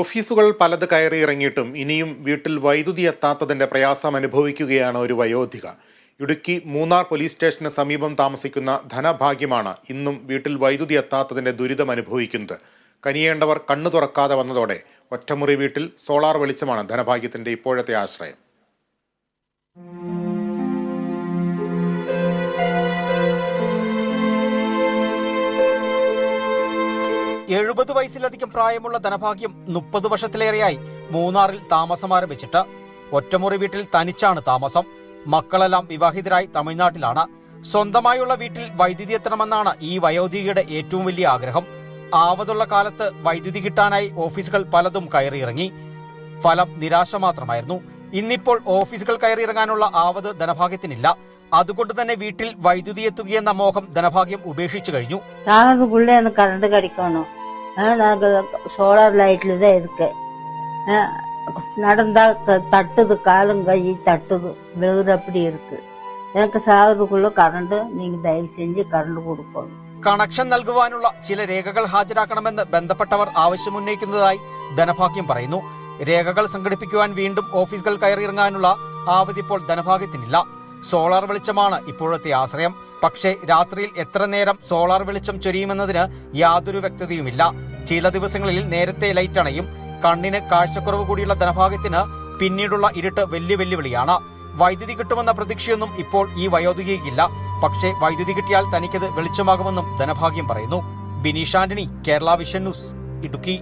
ഓഫീസുകൾ പലത് കയറി ഇറങ്ങിയിട്ടും ഇനിയും വീട്ടിൽ വൈദ്യുതി എത്താത്തതിന്റെ പ്രയാസം അനുഭവിക്കുകയാണ് ഒരു വയോധിക. ഇടുക്കി മൂന്നാർ പോലീസ് സ്റ്റേഷന് സമീപം താമസിക്കുന്ന ധനഭാഗ്യമാണ് ഇന്നും വീട്ടിൽ വൈദ്യുതി എത്താത്തതിന്റെ ദുരിതം അനുഭവിക്കുന്നത്. കനിയേണ്ടവർ കണ്ണു തുറക്കാതെ വന്നതോടെ ഒറ്റമുറി വീട്ടിൽ സോളാർ വെളിച്ചമാണ് ധനഭാഗ്യത്തിന്റെ ഇപ്പോഴത്തെ ആശ്രയം. എഴുപത് വയസ്സിലധികം പ്രായമുള്ള ധനഭാഗ്യം മുപ്പത് വർഷത്തിലേറെയായി മൂന്നാറിൽ താമസം ആരംഭിച്ചിട്ട് ഒറ്റമുറി വീട്ടിൽ തനിച്ചാണ് താമസം. മക്കളെല്ലാം വിവാഹിതരായി തമിഴ്നാട്ടിലാണ്. സ്വന്തമായുള്ള വീട്ടിൽ വൈദ്യുതി എത്തണമെന്നാണ് ഈ വയോധികയുടെ ഏറ്റവും വലിയ ആഗ്രഹം. ആവതുള്ള കാലത്ത് വൈദ്യുതി കിട്ടാനായി ഓഫീസുകൾ പലതും കയറിയിറങ്ങി. ഫലം നിരാശ മാത്രമായിരുന്നു. ഇന്നിപ്പോൾ ഓഫീസുകൾ കയറിയിറങ്ങാനുള്ള ആവത് ധനഭാഗ്യത്തിനില്ല. അതുകൊണ്ട് തന്നെ വീട്ടിൽ വൈദ്യുതി എത്തുകയെന്ന മോഹം ധനഭാഗ്യം ഉപേക്ഷിച്ചു കഴിഞ്ഞു. കറണ്ട് കടിക്കണോ? கரண்ட் கிடைக்கணும் அஹ் நாங்க சோலார் லைட்ல தான் இருக்கேன் அஹ் நடந்தா க- தட்டுது காலும் கை தட்டுது விழுகுது அப்படி இருக்கு எனக்கு சாகிறதுக்குள்ள கரண்ட் நீங்க தயவு செஞ்சு கரண்ட் கொடுக்கணும் കണക്ഷൻ നൽകുവാനുള്ള ചില രേഖകൾ ഹാജരാക്കണമെന്ന് ബന്ധപ്പെട്ടവർ ആവശ്യമുന്നയിക്കുന്നതായി ധനഭാഗ്യം പറയുന്നു രേഖകൾ സംഘടിപ്പിക്കുവാൻ വീണ്ടും ഓഫീസുകൾ കയറിയിറങ്ങാനുള്ള ആവതി ഇപ്പോൾ ധനഭാഗ്യത്തിനില്ല സോളാർ വെളിച്ചമാണ് ഇപ്പോഴത്തെ ആശ്രയം പക്ഷേ രാത്രിയിൽ എത്ര നേരം സോളാർ വെളിച്ചം ചൊരിയുമെന്നതിന് യാതൊരു വ്യക്തതയുമില്ല ചില ദിവസങ്ങളിൽ നേരത്തെ ലൈറ്റ് അണയും. കണ്ണിന് കാഴ്ചക്കുറവ് കൂടിയുള്ള ധനഭാഗ്യത്തിന് പിന്നീടുള്ള ഇരുട്ട് വലിയ വെല്ലുവിളിയാണ്. വൈദ്യുതി കിട്ടുമെന്ന പ്രതീക്ഷയൊന്നും ഇപ്പോൾ ഈ വയോധികയ്ക്കില്ല. പക്ഷേ വൈദ്യുതി കിട്ടിയാൽ തനിക്കത് വെളിച്ചമാകുമെന്നും ധനഭാഗ്യം പറയുന്നു. Binish Antony Kerala vision news Idukki.